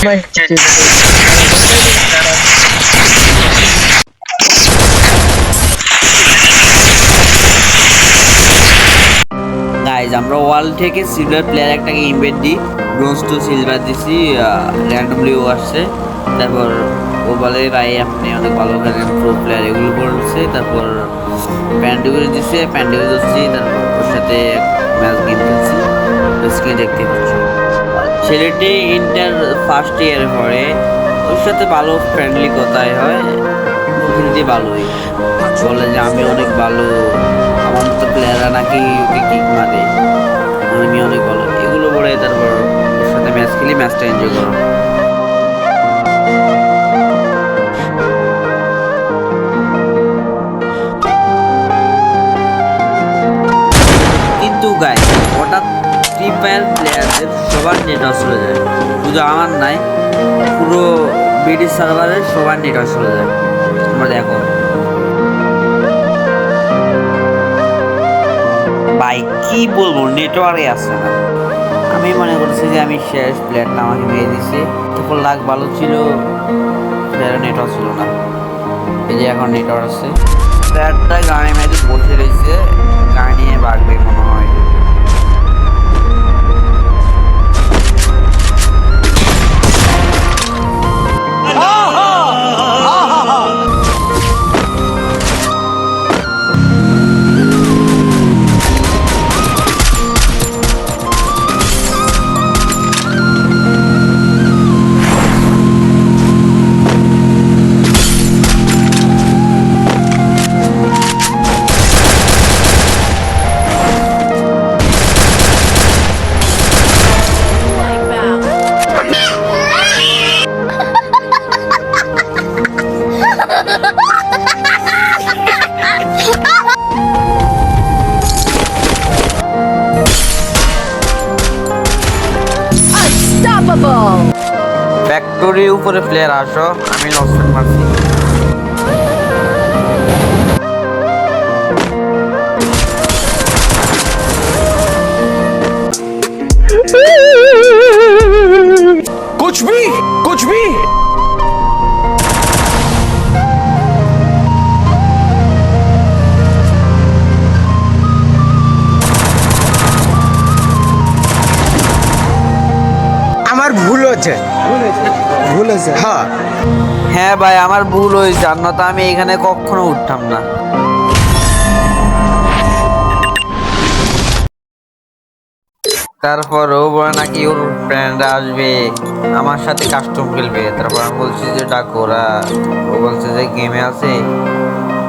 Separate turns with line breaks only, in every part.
Guys আমরা wall থেকে silver player একটাকে ইনভেট দিই। ব্রোঞ্জ টু সিলভার দিছি র্যান্ডমলি ও আসছে। তারপর ও বলে ভাই আপনি অনেক ভালো খেলেন প্রো প্লেয়ার এগুলো বলছে তারপর প্যান্ডিগুলো দিছে প্যান্ডিগুলো দিচ্ছি তারপর ওর সাথে ম্যাচ গেম খেলছি। স্ক্রিনে দেখতে। পাচ্ছি ছেলেটি ইন্টার ফার্স্ট ইয়ার পড়ে। ওর সাথে ভালো ফ্রেন্ডলি কথাই হয়। ওখানে ভালোই। বলে যে, আমি অনেক ভালো। আমার তো প্লেয়াররা নাকি ওকে কিক মারে। আমি অনেক ভালো। এগুলো বলে তারপর ওর সাথে ম্যাচ খেলি ম্যাচটা এনজয় করো কিন্তু গাই হঠাৎ ফ্রি ফায়ার প্লেয়ারদের সবার নেট অফ চলে যায়। শুধু আমার নাই, পুরো ব্রিটিশ সার্ভারের সবার নেট অফ চলে যায় তোমরা দেখো ভাই, কি বলব নেটওয়ার্কে আসছে না। আমি মনে করছি যে আমি শেষ প্লেয়ারটা আমাকে মেরে দিছে তারপর লাখ ভালো ছিল নেটওয়ার্ক ছিল না। এই যে এখন নেটওয়ার্ক আছে। প্লেয়ারটা গাড়ি মেরে বসে রয়েছে। ফ্যাক্টরির উপরে প্লেয়ার আসো আমি লসেট মারছি
कुछ भी कुछ भी আমার ভুল হচ্ছে ভুল হয়েছে হ্যাঁ।
হ্যাঁ ভাই আমার ভুল হয়েছে আর নয়তো আমি এখানে কখনো উঠতাম না। তারপর ও বলে নাকি ওর ফ্রেন্ডরা আসবে আমার সাথে কাস্টম খেলবে। তারপর আমি বলছি যে ডাকো ওরা। ও বলছে যে গেমে আছে?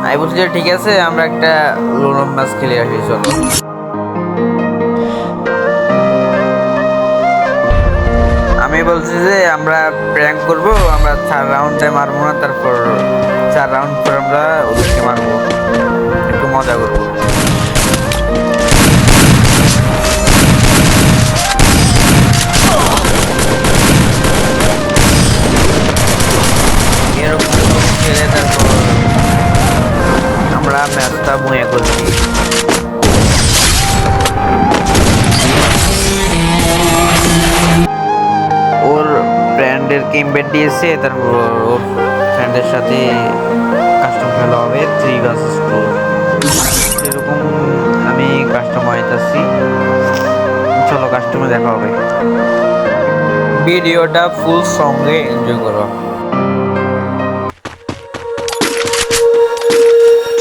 আমি বলছি যে ঠিক আছে আমরা একটা লোন ম্যাচ খেলে আসি চলো। আমি বলছি যে আমরা প্র্যাঙ্ক করব, আমরা চার রাউন্ডে মারবো না, তারপর চার রাউন্ড পর আমরা ওদেরকে মারবো। একটু মজা করব। আমরা মুয়ে ওর ফ্রেন্ডের ইনভাইট দিয়েছে? তারপর ওর ফ্রেন্ডের সাথে কাস্টম খেলা হবে থ্রি ভার্সেস টু এরকম আমি কাস্টম আইতাছি চলো কাস্টমে দেখা হবে। ভিডিওটা ফুল সঙ্গে এনজয় করো।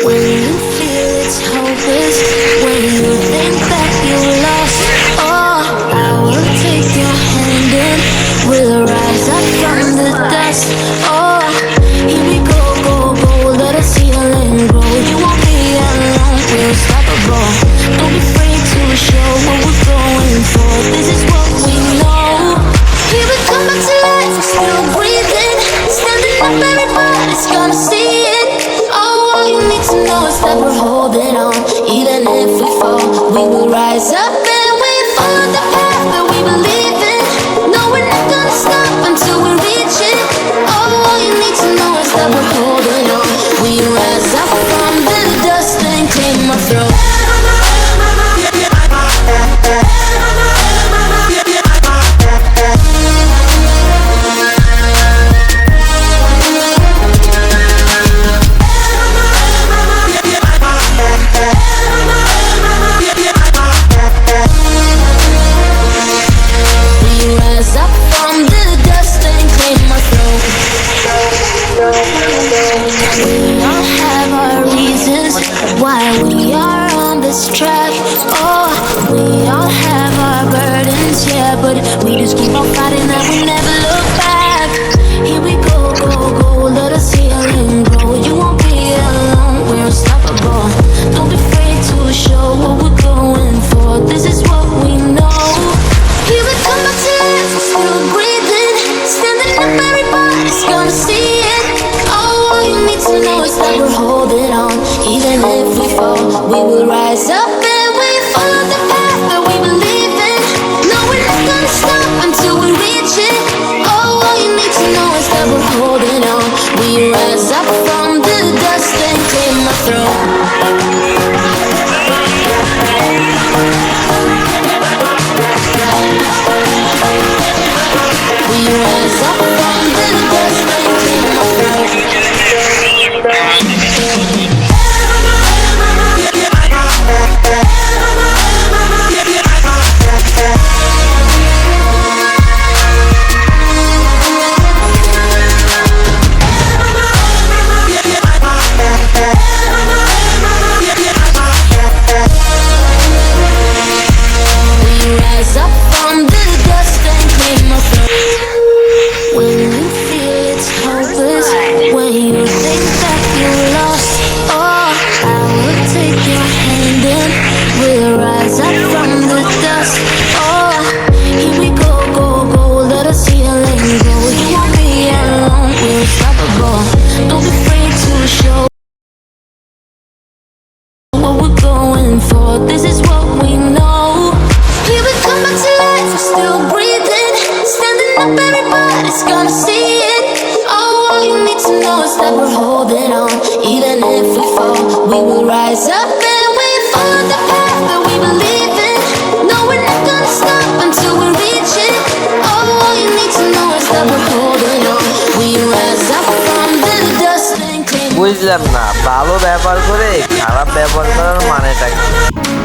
When you feel it's hopeless, when you think that we're holding on. Even if we fall, we will rise up We are on this track. Oh, we all have our burdens, yeah, but we just keep on fighting that we never. all you need to know is that we're holding on. Even if we fall, we will rise up and we follow the path that we believe in. No, we're not gonna stop until we reach it. All you need to know is that we're holding on. We rise up from the dust and
বুঝলাম না ভালো ব্যবহার করে খারাপ ব্যবহার করার মানেটা কি